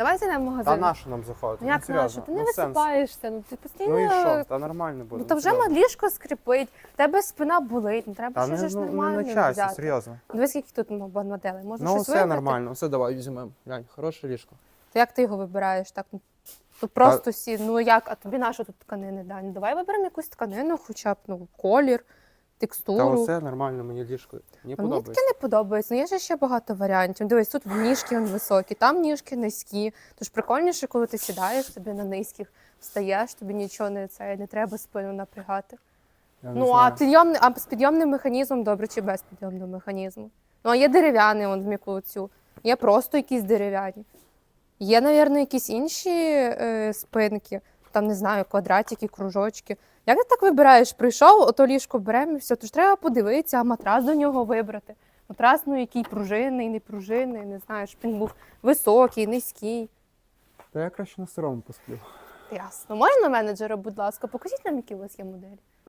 Давай зайдемо в Та на що нам заходити? Ну, Як ну, нащо? Ти не ну, висипаєшся, ну ти постійно. Ну і що? Та нормально буде. Ну, то ну, вже ліжко скрипить, в тебе спина болить, ну треба Та щось ж ну, нормально на часі, взяти. серйозно. Дивись, скільки тут моделей. Можна Ну, щось все вибрати. нормально, все давай візьмемо. Глянь, хороше ліжко. То як ти його вибираєш? Так, ну, тут просто всі, ну як, а тобі на що тут тканини дані? Давай виберемо якусь тканину, хоча б ну, колір, текстуру. Та оце нормально, мені ліжко. Мені А Мені таке не подобається. Ну є ж ще багато варіантів. Дивись, тут ніжки високі, там ніжки низькі. Тож прикольніше, коли ти сідаєш собі на низьких, встаєш, тобі нічого не це не треба спину напрягати. Я ну а підйомний, а з підйомним механізмом добре чи без підйомного механізму? Ну а є дерев'яний он в м'яку цю, є просто якісь дерев'яні. Є, мабуть, якісь інші е, спинки, там не знаю, квадратики, кружочки. Як ти так вибираєш? Прийшов, ото ліжко беремо і все. Тож треба подивитися, а матрас до нього вибрати. Матрас, ну який пружинний, не пружинний, не знаю, щоб він був високий, низький. Та я краще на сирому посплю. Ясно. Можна менеджера, будь ласка, покажіть нам, які у вас є моделі.